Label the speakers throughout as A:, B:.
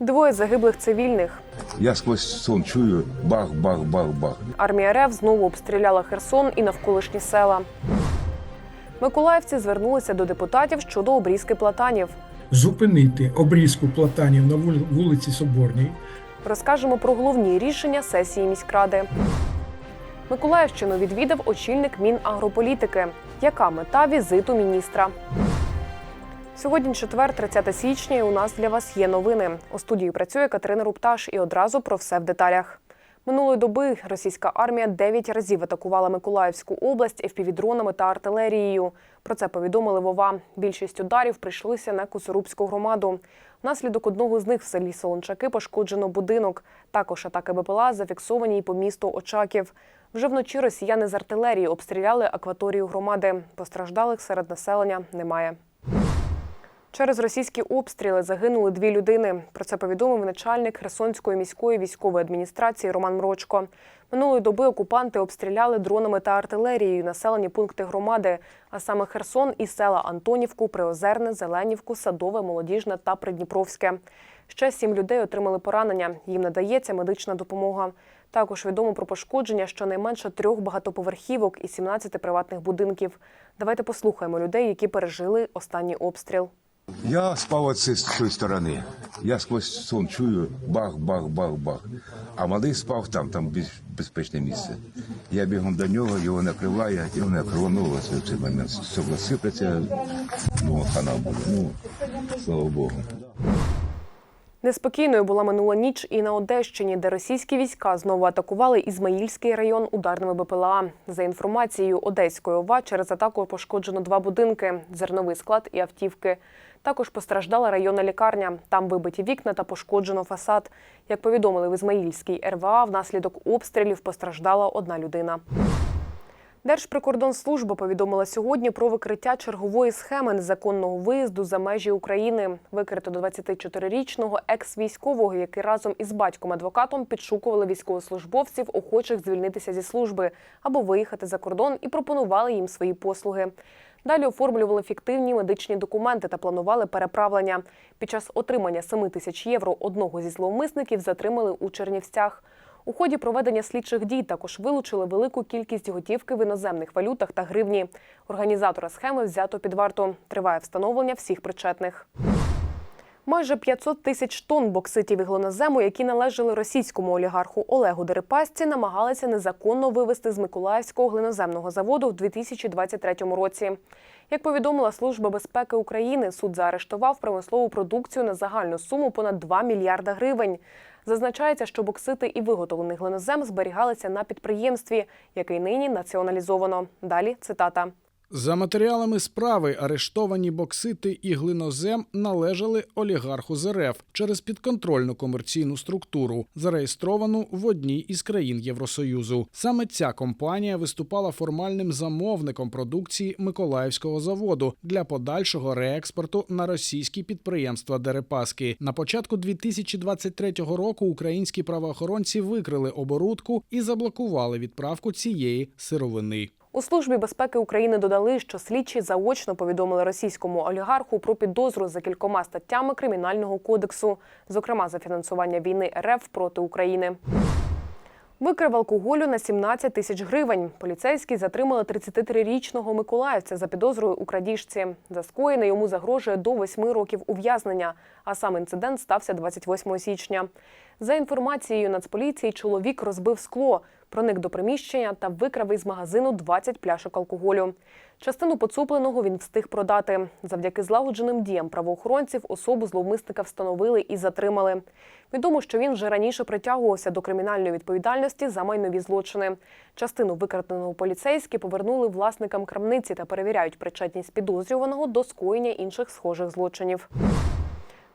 A: Двоє загиблих цивільних.
B: Я сквозь сон чую бах-бах-бах-бах.
A: Армія РФ знову обстріляла Херсон і навколишні села. Миколаївці звернулися до депутатів щодо обрізки платанів.
C: зупинити обрізку платанів на вулиці Соборній,
A: Розкажемо про головні рішення сесії міськради. Миколаївщину відвідав очільник Мінагрополітики. Яка мета візиту міністра? Сьогодні четвер, 30 січня. і У нас для вас є новини. У студії працює Катерина Рупташ і одразу про все в деталях. Минулої доби російська армія 9 разів атакувала Миколаївську область FPV-дронами та артилерією. Про це повідомили Вова. Більшість ударів прийшлися на Кусорубську громаду. Внаслідок одного з них в селі Солончаки пошкоджено будинок. Також атаки БПЛА зафіксовані і по місту Очаків. Вже вночі росіяни з артилерії обстріляли акваторію громади. Постраждалих серед населення немає. Через російські обстріли загинули дві людини. Про це повідомив начальник Херсонської міської військової адміністрації Роман Мрочко. Минулої доби окупанти обстріляли дронами та артилерією населені пункти громади, а саме Херсон і села Антонівку, Приозерне, Зеленівку, Садове, Молодіжне та Придніпровське. Ще сім людей отримали поранення. Їм надається медична допомога. Також відомо про пошкодження щонайменше трьох багатоповерхівок і 17 приватних будинків. Давайте послухаємо людей, які пережили останній обстріл.
B: Я спав от з цієї сторони. Я сквозь сон чую бах-бах-бах-бах. А малий спав там, там більш безпечне місце. Я бігом до нього, його накриває, і мене кривонулося в цей момент. Все сипеться, ну, хана буде. Ну, слава Богу.
A: Неспокійною була минула ніч і на Одещині, де російські війська знову атакували Ізмаїльський район ударними БПЛА. За інформацією Одеської ОВА, через атаку пошкоджено два будинки, зерновий склад і автівки. Також постраждала районна лікарня. Там вибиті вікна та пошкоджено фасад. Як повідомили в Ізмаїльській РВА, внаслідок обстрілів постраждала одна людина. Держприкордонслужба повідомила сьогодні про викриття чергової схеми незаконного виїзду за межі України. Викрито до 24-річного екс-військового, який разом із батьком-адвокатом підшукували військовослужбовців, охочих звільнитися зі служби або виїхати за кордон, і пропонували їм свої послуги. Далі оформлювали фіктивні медичні документи та планували переправлення. Під час отримання 7 тисяч євро одного зі зловмисників затримали у Чернівцях. У ході проведення слідчих дій також вилучили велику кількість готівки в іноземних валютах та гривні. Організатора схеми взято під варту. Триває встановлення всіх причетних. Майже 500 тисяч тонн бокситів і глонозему, які належали російському олігарху Олегу Дерипасці, намагалися незаконно вивезти з Миколаївського глиноземного заводу в 2023 році. Як повідомила Служба безпеки України, суд заарештував промислову продукцію на загальну суму понад 2 мільярда гривень. Зазначається, що боксити і виготовлений глинозем зберігалися на підприємстві, який нині націоналізовано. Далі цитата.
C: За матеріалами справи арештовані боксити і глинозем належали олігарху з РФ через підконтрольну комерційну структуру, зареєстровану в одній із країн Євросоюзу. Саме ця компанія виступала формальним замовником продукції Миколаївського заводу для подальшого реекспорту на російські підприємства Дерипаски. На початку 2023 року українські правоохоронці викрили оборудку і заблокували відправку цієї сировини.
A: У службі безпеки України додали, що слідчі заочно повідомили російському олігарху про підозру за кількома статтями кримінального кодексу, зокрема за фінансування війни РФ проти України. Викрив алкоголю на 17 тисяч гривень. Поліцейські затримали 33-річного миколаївця за підозрою у крадіжці. За скоєне йому загрожує до 8 років ув'язнення. А сам інцидент стався 28 січня. За інформацією Нацполіції, чоловік розбив скло, проник до приміщення та викрав із магазину 20 пляшок алкоголю. Частину поцупленого він встиг продати. Завдяки злагодженим діям правоохоронців особу зловмисника встановили і затримали. Відомо, що він вже раніше притягувався до кримінальної відповідальності за майнові злочини. Частину викраденого поліцейські повернули власникам крамниці та перевіряють причетність підозрюваного до скоєння інших схожих злочинів.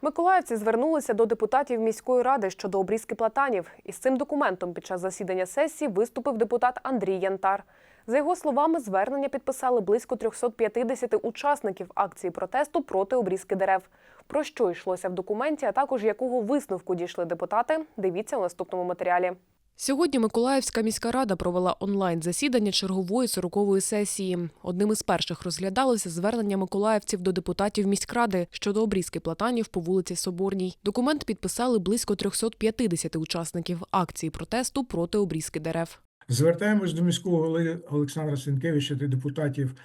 A: Миколаївці звернулися до депутатів міської ради щодо обрізки платанів. Із цим документом під час засідання сесії виступив депутат Андрій Янтар. За його словами, звернення підписали близько 350 учасників акції протесту проти обрізки дерев. Про що йшлося в документі, а також якого висновку дійшли депутати, дивіться у наступному матеріалі. Сьогодні Миколаївська міська рада провела онлайн засідання чергової сорокової сесії. Одним із перших розглядалося звернення миколаївців до депутатів міськради щодо обрізки платанів по вулиці Соборній. Документ підписали близько 350 учасників акції протесту проти обрізки дерев.
D: Звертаємось до міського голови Олександра Сенкевича та депутатів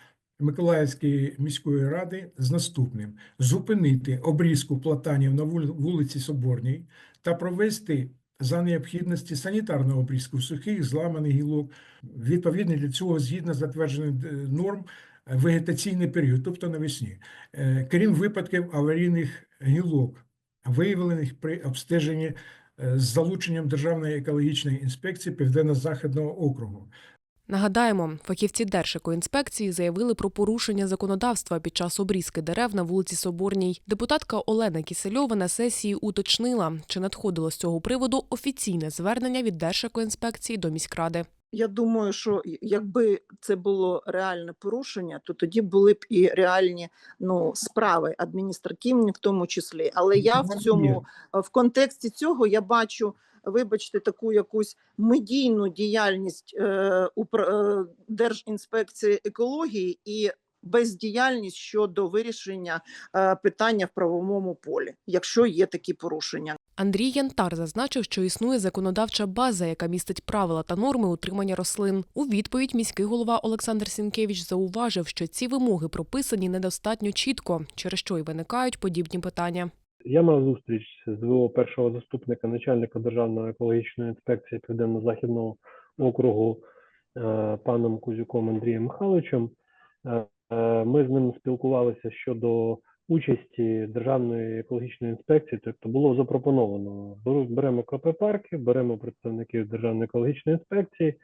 D: Миколаївської міської ради з наступним: зупинити обрізку платанів на вули- вулиці Соборній та провести за необхідності санітарного обрізку сухих зламаних гілок, відповідний для цього згідно затверджених е, норм е, вегетаційний період, тобто навесні, Е, крім випадків аварійних гілок, виявлених при обстеженні з залученням Державної екологічної інспекції Південно-Західного округу.
A: Нагадаємо, фахівці Держекоінспекції заявили про порушення законодавства під час обрізки дерев на вулиці Соборній. Депутатка Олена Кісельова на сесії уточнила, чи надходило з цього приводу офіційне звернення від Держекоінспекції до міськради.
E: Я думаю, що якби це було реальне порушення, то тоді були б і реальні ну справи адміністративні, в тому числі. Але я в цьому в контексті цього я бачу, вибачте, таку якусь медійну діяльність е, у е, Держінспекції екології і бездіяльність щодо вирішення е, питання в правовому полі, якщо є такі порушення.
A: Андрій Янтар зазначив, що існує законодавча база, яка містить правила та норми утримання рослин. У відповідь міський голова Олександр Сінкевич зауважив, що ці вимоги прописані недостатньо чітко, через що й виникають подібні питання.
F: Я мав зустріч з ВО першого заступника начальника Державної екологічної інспекції Південно-Західного округу е, паном Кузюком Андрієм Михайловичем. Е, Ми з ним спілкувалися щодо участі Державної екологічної інспекції. Тобто було запропоновано беремо КП парки, беремо представників Державної екологічної інспекції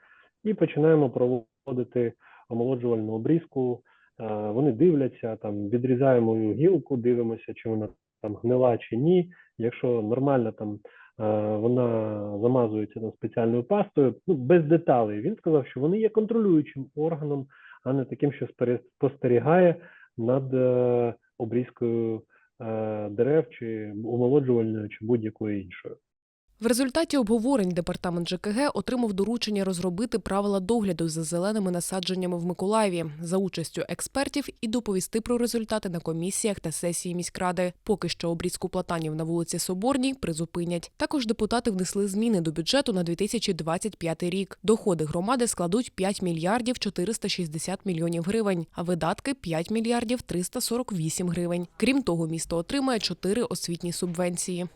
F: і починаємо проводити омолоджувальну обрізку. Е, Вони дивляться там, відрізаємо гілку, дивимося, чи вона там гнила чи ні. Якщо нормально там е, вона замазується там спеціальною пастою, ну без деталей. Він сказав, що вони є контролюючим органом, а не таким, що спостерігає над е, обрізкою е, дерев чи омолоджувальною, чи будь-якою іншою.
A: В результаті обговорень департамент ЖКГ отримав доручення розробити правила догляду за зеленими насадженнями в Миколаєві за участю експертів і доповісти про результати на комісіях та сесії міськради. Поки що обрізку платанів на вулиці Соборній призупинять. Також депутати внесли зміни до бюджету на 2025 рік. Доходи громади складуть 5 мільярдів 460 мільйонів гривень, а видатки 5 мільярдів 348 гривень. Крім того, місто отримає 4 освітні субвенції.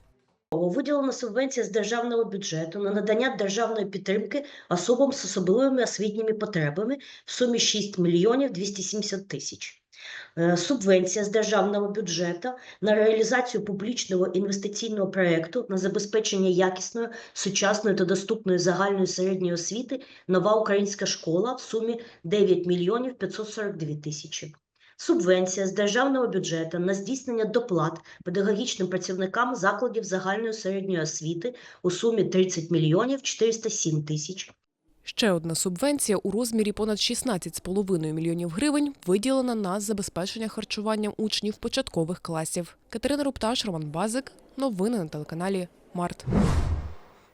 G: Виділена субвенція з державного бюджету на надання державної підтримки особам з особливими освітніми потребами в сумі 6 мільйонів 270 тисяч. Е, Субвенція з державного бюджету на реалізацію публічного інвестиційного проєкту на забезпечення якісної, сучасної та доступної загальної середньої освіти «Нова українська школа» в сумі 9 мільйонів 542 тисячі. Субвенція з державного бюджету на здійснення доплат педагогічним працівникам закладів загальної середньої освіти у сумі 30 мільйонів 407 тисяч.
A: Ще одна субвенція у розмірі понад 16,5 мільйонів гривень виділена на забезпечення харчуванням учнів початкових класів. Катерина Рупташ, Роман Базик. Новини на телеканалі Март.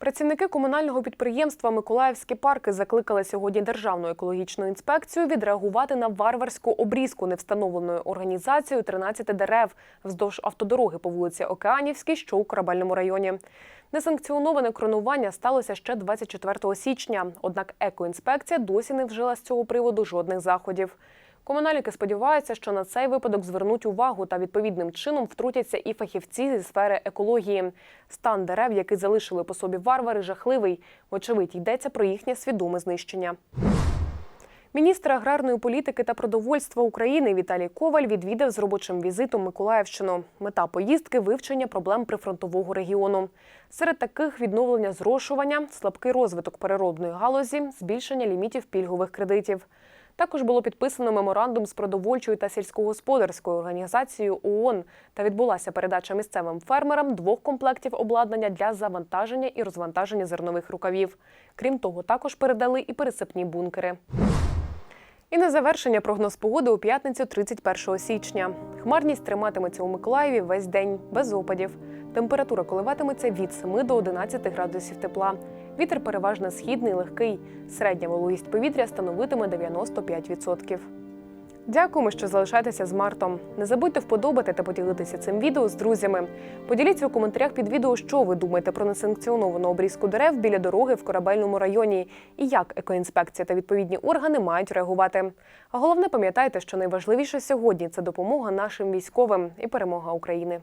A: Працівники комунального підприємства Миколаївські парки закликали сьогодні Державну екологічну інспекцію відреагувати на варварську обрізку невстановленою організацією 13 дерев вздовж автодороги по вулиці Океанівській, що у Корабельному районі. Несанкціоноване кронування сталося ще 24 січня. Однак екоінспекція досі не вжила з цього приводу жодних заходів. Комунальники сподіваються, що на цей випадок звернуть увагу та відповідним чином втрутяться і фахівці зі сфери екології. Стан дерев, які залишили по собі варвари, жахливий. Вочевидь, йдеться про їхнє свідоме знищення. Міністр аграрної політики та продовольства України Віталій Коваль відвідав з робочим візитом Миколаївщину. Мета поїздки вивчення проблем прифронтового регіону. Серед таких відновлення зрошування, слабкий розвиток переробної галузі, збільшення лімітів пільгових кредитів. Також було підписано меморандум з продовольчою та сільськогосподарською організацією ООН та відбулася передача місцевим фермерам двох комплектів обладнання для завантаження і розвантаження зернових рукавів. Крім того, також передали і пересипні бункери. І на завершення прогноз погоди у п'ятницю 31 січня. Хмарність триматиметься у Миколаєві весь день без опадів. Температура коливатиметься від 7 до 11 градусів тепла. Вітер переважно східний, легкий. Середня вологість повітря становитиме 95%. Дякуємо, що залишаєтеся з Мартом. Не забудьте вподобати та поділитися цим відео з друзями. Поділіться у коментарях під відео, що ви думаєте про несанкціоновану обрізку дерев біля дороги в корабельному районі і як екоінспекція та відповідні органи мають реагувати. А головне пам'ятайте, що найважливіше сьогодні це допомога нашим військовим і перемога України.